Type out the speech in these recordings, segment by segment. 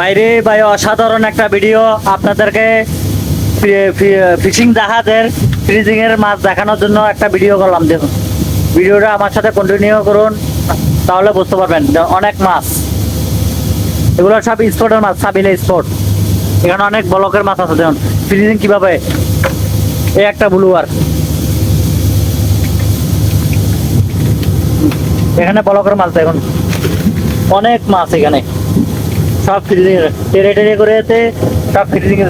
বাইরে ভাই, অসাধারণ একটা ভিডিও। আপনাদেরকে ফিশিং জাহাজের এর মাছ দেখানোর জন্য একটা ভিডিও করলাম, দেখুন। ভিডিওটা আমার সাথে কন্টিনিউ করুন, তাহলে বুঝতে পারবেন অনেক মাছ। এগুলো সব স্পোর্টের মাছ, সাবিলে স্পোর্ট এখানে অনেক ব্লকের মাছ আছে, দেখুন। ফ্রিজিং কীভাবে? এই একটা ব্লুয়ার এখানে ব্লকের মাছ, দেখুন। অনেক মাছ এখানে। সব ফ্রিজিং টেরে টেরে করে এতে সব ফ্রিজিং এই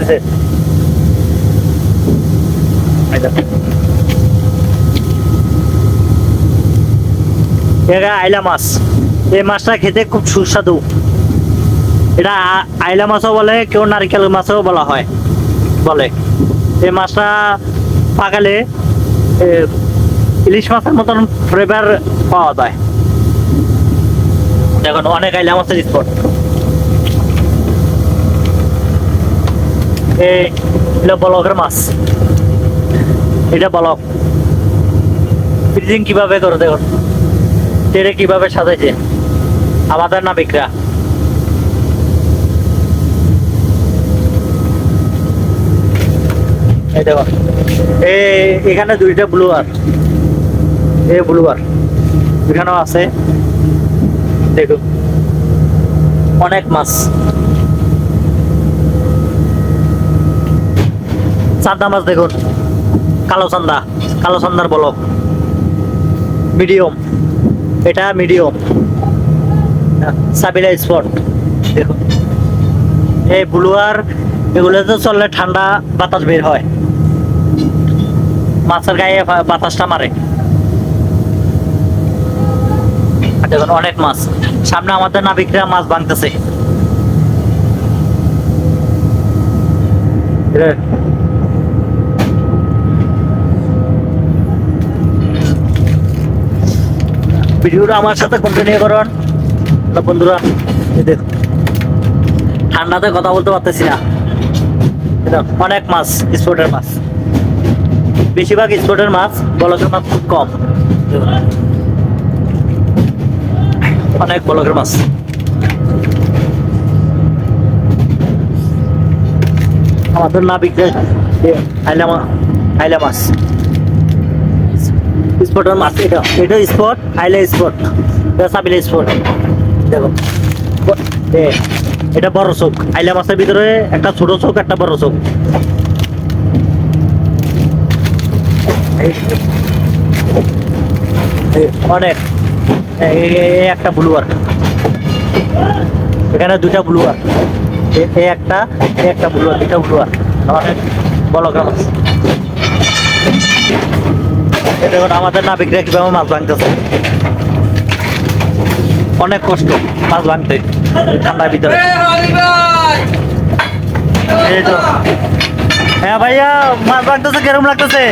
এটা আইলা মাছ। এই মাছটা খেতে খুব সুস্বাদু। এটা আইলা মাছও বলে, কেউ নারকেল মাছও বলা হয়, বলে। এই মাছটা পাকালে ইলিশ মাছের মতন ফ্লেভার পাওয়া যায়। দেখুন, অনেক আইলা মাছের স্পট এই এটা বলকের মাছ। এটা বলক। ফ্রিজিং কীভাবে করে দেখুন তেরে কীভাবে সাজাইছে। আমাদের নাবিকরা এই দেখো। এই এখানে দুইটা ব্লুয়ার এই ব্লুয়ার এখানেও আছে। দেখুন অনেক মাছ। চান্দা মাছ দেখুন। কালো চান্দা কালো চান্দার বলক। মিডিয়াম, এটা মিডিয়াম। সাবিলা স্পট, দেখুন। এই ব্লুয়ার এগুলোতে চললে ঠান্ডা বাতাস বের হয়। মাছের গায়ে বাতাসটা মারে। দেখুন, অনেক মাছ। সামনে আমাদের নাবিকরা মাছ ভাঙতেছে। ভিডিওটা আমার সাথে কন্টিনিউ করুন। বন্ধুরা দেখুন। ঠান্ডাতে কথা বলতে পারতেছি না। অনেক মাছ স্পোর্টের মাছ। বেশিরভাগ স্পোর্টের মাছ বলকের মাছ খুব কম। অনেক বলকের মাছ। আমাদের নাবিকদের আইলা মাছ স্পটের মাছ, এটা এটা স্পট আইলা স্পট এটা সাবিলা স্পট দেখো এটা বড় চোখ, আইলা মাছের ভিতরে একটা ছোট চোখ, একটা বড় চোখ। অনেক একটা ব্লুয়ার এখানে দুটা ব্লুয়ার এই একটা এই একটা ব্লুয়ার দুটা ব্লুয়ার অনেক মাছ এই দেখুন আমাদের নাবিকরা কীভাবে মাছ ভাঙতেছে। অনেক কষ্ট মাছ ভাঙতে ঠান্ডার ভিতরে। হ্যাঁ ভাইয়া মাছ ভাঙতেছে কেরম লাগতেছে।